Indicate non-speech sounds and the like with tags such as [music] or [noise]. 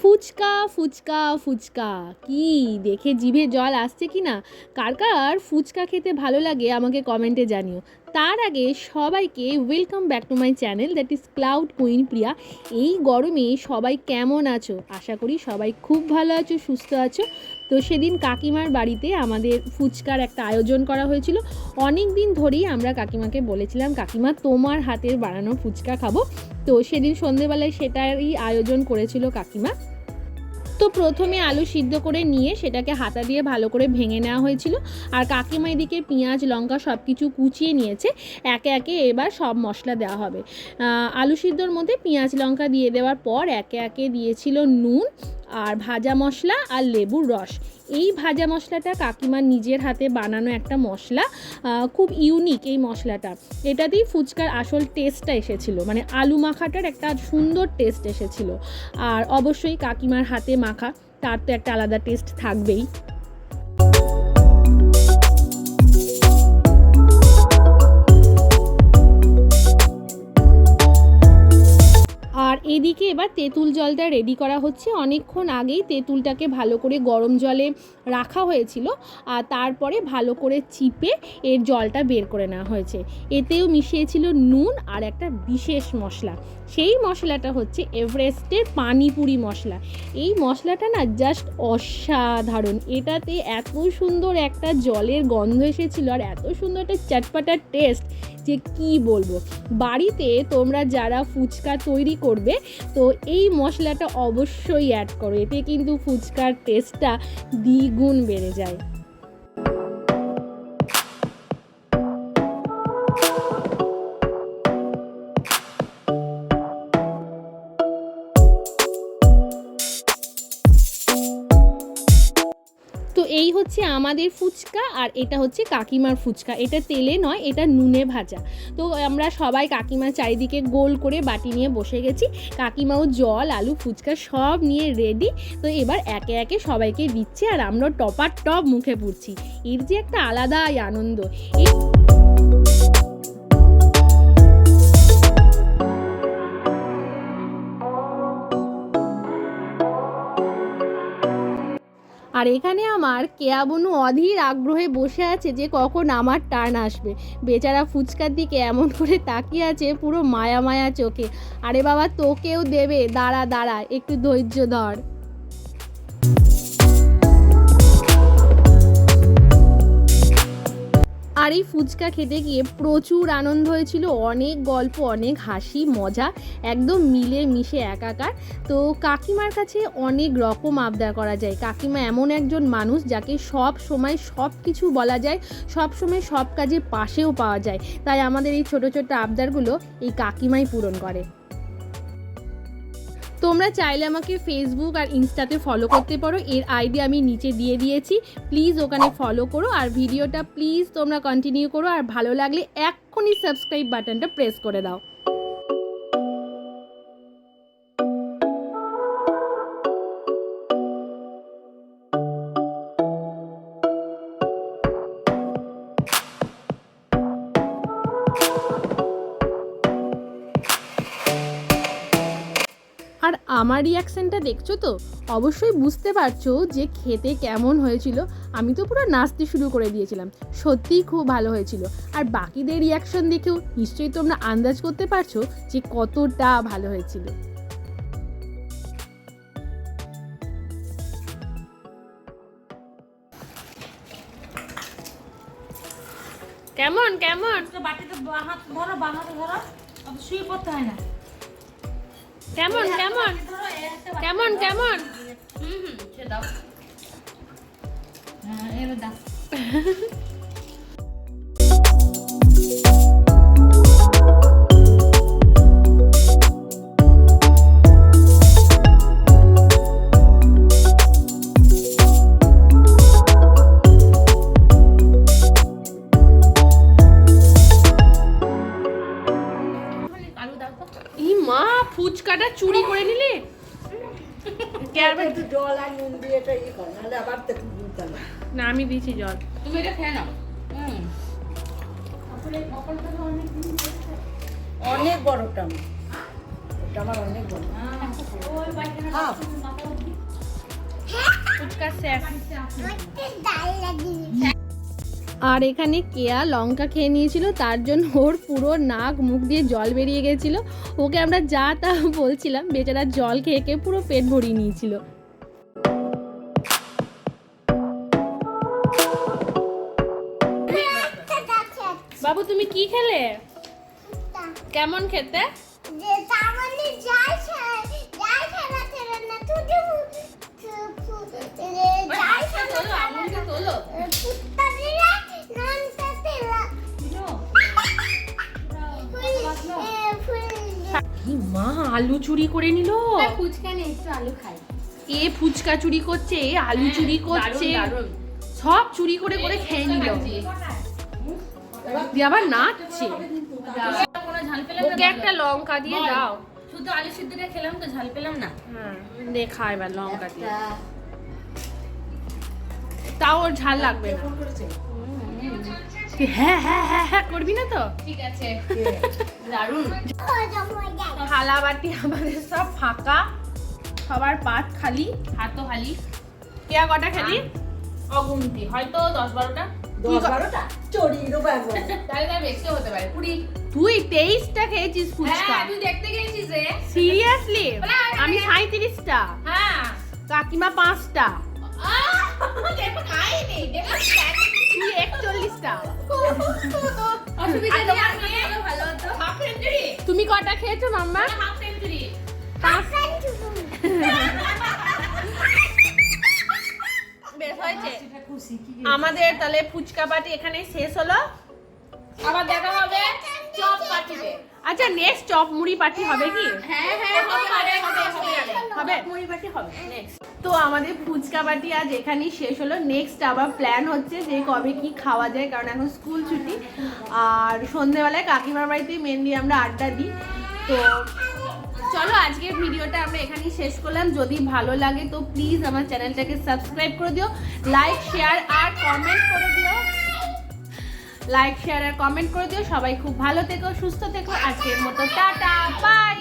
ফুচকা ফুচকা ফুচকা। কি, দেখে জিভে জল আসছে কি না? কার কার ফুচকা খেতে ভালো লাগে আমাকে কমেন্টে জানিও। তার আগে সবাইকে welcome back to my channel that is cloud queen Priya এই গরমে সবাই কেমন আছো? আশা করি সবাই খুব ভালো আছো, সুস্থ আছো। তো সেদিন কাকিমার বাড়িতে আমাদের ফুচকার একটা আয়োজন করা হয়েছিল। অনেক দিন ধরেই আমরা কাকিমাকে বলেছিলাম, কাকিমা, তোমার হাতের বানানো ফুচকা খাব। তো সেদিন সন্ধেবেলায় সেটারই আয়োজন করেছিল কাকিমা। তো প্রথমে আলু সিদ্ধ করে নিয়ে সেটাকে হাতা দিয়ে ভালো করে ভেঙে নেওয়া হয়েছিল। আর কাকিমা এদিকে পেঁয়াজ, লঙ্কা সব কিছু কুচিয়ে নিয়েছে। একে একে এবার সব মশলা দেওয়া হবে। আলু সিদ্ধর মধ্যে পেঁয়াজ, লঙ্কা দিয়ে দেওয়ার পর একে একে দিয়েছিল নুন। আর ভাজা মশলা আর লেবুর রস। এই ভাজা মশলাটা কাকিমার নিজের হাতে বানানো একটা মশলা খুব ইউনিক এই মশলাটা। এটাতেই ফুচকার আসল টেস্টটা এসেছিল মানে আলু মাখাটার একটা সুন্দর টেস্ট এসেছিল। আর অবশ্যই কাকিমার হাতে মাখা, তার তো একটা আলাদা টেস্ট থাকবেই। এদিকে এবার তেঁতুল জলটা রেডি করা হচ্ছে। অনেকক্ষণ আগেই তেঁতুলটাকে ভালো করে গরম জলে রাখা হয়েছিল আর তারপরে ভালো করে চিপে এর জলটা বের করে নেওয়া হয়েছে। এতেও মিশিয়েছিল নুন আর একটা বিশেষ মশলা। সেই মশলাটা হচ্ছে এভারেস্টের পানিপুরি মশলা। এই মশলাটা না জাস্ট অসাধারণ। এটাতে এত সুন্দর একটা জলের গন্ধ এসেছিল আর এত সুন্দর একটা চটপাটার টেস্ট যে কি বলব? বাড়িতে তোমরা যারা ফুচকা তৈরি করবে, তো এই মশলাটা অবশ্যই অ্যাড করো। এতে কিন্তু ফুচকার টেস্টটা দ্বিগুণ বেড়ে যায়। হচ্ছে আমাদের ফুচকা আর এটা হচ্ছে কাকিমার ফুচকা। এটা তেলে নয়, এটা নুনে ভাজা। তো আমরা সবাই কাকিমার চারিদিকে গোল করে বাটি নিয়ে বসে গেছি। কাকিমাও জল, আলু, ফুচকা সব নিয়ে রেডি তো এবার একে একে সবাইকে দিচ্ছে আর আমরা টপার টপ মুখে পুড়ছি। এর যে একটা আলাদাই আনন্দ। এই আর এখানে আমার কেয়াবনু অধীর আগ্রহে বসে আছে যে কখন আমার টার্ন আসবে। বেচারা ফুচকার দিকে এমন করে তাকিয়ে আছে পুরো মায়া মায়া চোখে। আরে বাবা, তোকেও দেবে। দাঁড়া দাঁড়া, একটু ধৈর্য ধর। এই ফুচকা খেতে গিয়ে প্রচুর আনন্দ হয়েছিল। অনেক গল্প, অনেক হাসি, মজা, একদম মিলে মিশে একাকার। তো কাকিমার কাছে অনেক রকম আবদার করা যায়। কাকিমা এমন একজন মানুষ যাকে সব সময় সব কিছু বলা যায়, সব সময় সব কাজে পাশেও পাওয়া যায়। তাই আমাদের এই ছোট ছোট আবদারগুলো এই কাকিমাই পূরণ করে। তোমরা চাইলে আমাকে ফেসবুক আর ইনস্টাতে ফলো করতে পারো। এর আইডি আমি নিচে দিয়ে দিয়েছি। প্লিজ ওখানে ফলো করো আর ভিডিওটা প্লিজ তোমরা কন্টিনিউ করো। আর ভালো লাগলে এক্ষুনি সাবস্ক্রাইব বাটনটা প্রেস করে দাও। আমার রিয়াকশানটা দেখছ তো? অবশ্যই বুঝতে পারছ যে খেতে কেমন হয়েছিল। আমি তো পুরো নাচতে শুরু করে দিয়েছিলাম। সত্যিই খুব ভালো হয়েছিল। আর বাকিদের রিয়াকশন দেখেও নিশ্চয়ই তোমরা আন্দাজ করতে পারছ যে কতটা ভালো হয়েছিল। কেমন কেমন? তো বাটিতে হাত ধরো বাঁ হাতে ধরো। শুয়ে পড়তে হয় না। কেমন কেমন? কেমন কেমন? হুম দাও। হ্যাঁ দাও। [laughs] ফুচকাটা চুরি করে নিলে? একটু জল আর নুন দিয়ে এটা ইয়ে কর নাহলে আবার না আমি দিয়েছি জল। তুমি এটা খেয়ে নাও। অনেক বড়টা আমার। ওটা আমার অনেক বড়। খাও। ফুচকা শেষ আর এখানে কেয়া লঙ্কা খেয়ে নিয়েছিল তার জন্য ওর পুরো নাক মুখ দিয়ে জল বেরিয়ে গেছিল। ওকে আমরা যা তা বলছিলাম বেচারা জল খেয়ে খেয়ে পুরো পেট ভরিয়ে নিয়েছিল। বাবু তুমি কি খেলে? কেমন খেতে? তোলো মা আলু চুরি করে নিল। ফুচকা নেই একটু আলু খাই। এ ফুচকা চুরি করছে এ আলু চুরি করছে। সব চুরি করে করে খেয়ে নিল। দিয়ে আবার নাচছে। ওকে একটা লঙ্কা দিয়ে দাও। শুধু আলু সিদ্ধটা খেলাম তো ঝাল পেলাম না। হ্যাঁ দেখা এবার লঙ্কা দিয়ে। তাও ওর ঝাল লাগবে না। তুই হ্যাঁ হ্যাঁ হ্যাঁ হ্যাঁ করবি না তো? ঠিক আছে। দারুণ থালা বাটি আমাদের সব ফাঁকা। সবার পাত খালি। হাত তো খালি। কেয়া কটা খেলি? অগুন্তি। হয়তো দশ বারোটা। দশ বারোটা? চড়িরও ব্যাপার তাহলে তার বেশিও হতে পারে কুড়ি। তুই তেইশটা খেয়েছিস ফুচকা। হ্যাঁ তুই দেখতে গেছিস রে। সিরিয়াসলি? আমি সাঁত্রিশটা হ্যাঁ। কাকিমা পাঁচটা। আহ, দেখো খাইনি, দেখো। তুমি কটা খেয়েছো মাম্মা? কি আমাদের তাহলে ফুচকা পার্টি এখানে শেষ হলো। আবার দেখা হবে চপ পার্টিতে আচ্ছা নেক্সট চপ মুড়ি পার্টি হবে কি? হ্যাঁ হ্যাঁ হবে হবে হবে হবে। হবে মুড়ি পার্টি হবে। নেক্সট তো আমাদের ফুচকা বাটি আজ এখানেই শেষ হলো। নেক্সট আবার প্ল্যান হচ্ছে যে কবে কি খাওয়া যায়, কারণ এখন স্কুল ছুটি। আর সন্ধেবেলায় কাকিমার বাড়িতেই মেনলি আমরা আড্ডা দিই। তো চলো আজকের ভিডিওটা আমরা এখানেই শেষ করলাম। যদি ভালো লাগে তো প্লিজ আমার চ্যানেলটাকে সাবস্ক্রাইব করে দিও লাইক শেয়ার আর কমেন্ট করে দিও। লাইক শেয়ার আর কমেন্ট করে দিও। সবাই খুব ভালো থেকো, সুস্থ থেকো। আজকের মতো টাটা বাই